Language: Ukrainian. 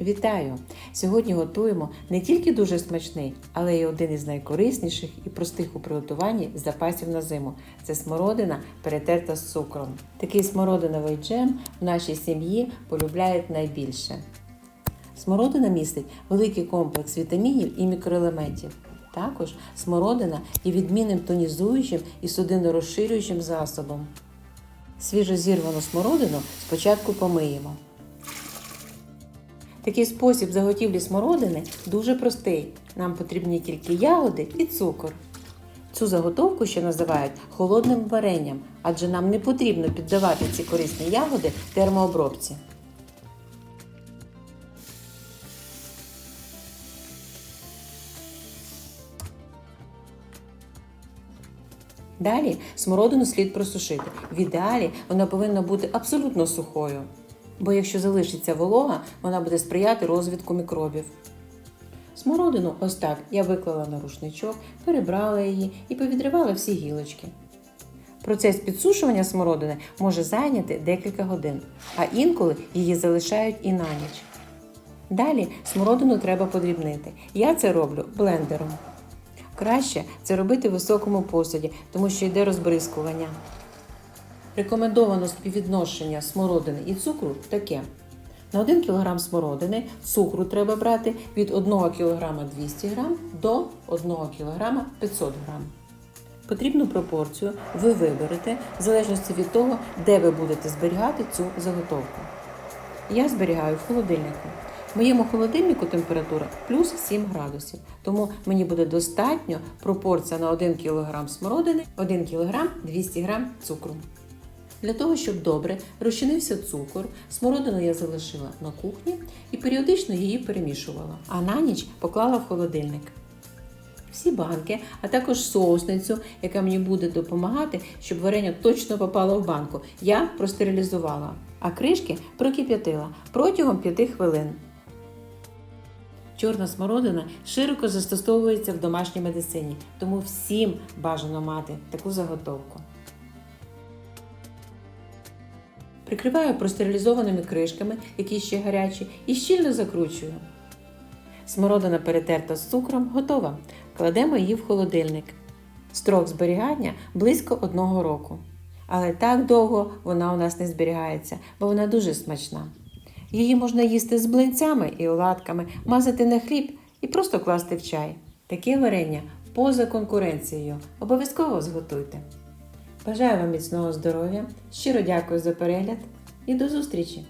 Вітаю! Сьогодні готуємо не тільки дуже смачний, але й один із найкорисніших і простих у приготуванні запасів на зиму. Це смородина, перетерта з цукром. Такий смородиновий джем в нашій сім'ї полюбляють найбільше. Смородина містить великий комплекс вітамінів і мікроелементів. Також смородина є відмінним тонізуючим і судинорозширюючим засобом. Свіжо зірвану смородину спочатку помиємо. Такий спосіб заготівлі смородини дуже простий. Нам потрібні тільки ягоди і цукор. Цю заготовку ще називають холодним варенням, адже нам не потрібно піддавати ці корисні ягоди термообробці. Далі смородину слід просушити. В ідеалі вона повинна бути абсолютно сухою, бо якщо залишиться волога, вона буде сприяти розвитку мікробів. Смородину ось так я виклала на рушничок, перебрала її і повідривала всі гілочки. Процес підсушування смородини може зайняти декілька годин, а інколи її залишають і на ніч. Далі смородину треба подрібнити. Я це роблю блендером. Краще це робити в високому посуді, тому що йде розбризкування. Рекомендовано співвідношення смородини і цукру таке. На 1 кг смородини цукру треба брати від 1 кг 200 г до 1 кг 500 г. Потрібну пропорцію ви виберете в залежності від того, де ви будете зберігати цю заготовку. Я зберігаю в холодильнику. В моєму холодильнику температура плюс 7 градусів, тому мені буде достатньо пропорція на 1 кг смородини, 1 кг 200 г цукру. Для того, щоб добре розчинився цукор, смородину я залишила на кухні і періодично її перемішувала, а на ніч поклала в холодильник. Всі банки, а також соусницю, яка мені буде допомагати, щоб варення точно попало в банку, я простерилізувала, а кришки прокип'ятила протягом 5 хвилин. Чорна смородина широко застосовується в домашній медицині, тому всім бажано мати таку заготовку. Прикриваю простерилізованими кришками, які ще гарячі, і щільно закручую. Смородина перетерта з цукром готова. Кладемо її в холодильник. Строк зберігання близько одного року. Але так довго вона у нас не зберігається, бо вона дуже смачна. Її можна їсти з блинцями і оладками, мазати на хліб і просто класти в чай. Таке варення поза конкуренцією. Обов'язково зготуйте. Бажаю вам міцного здоров'я, щиро дякую за перегляд і до зустрічі!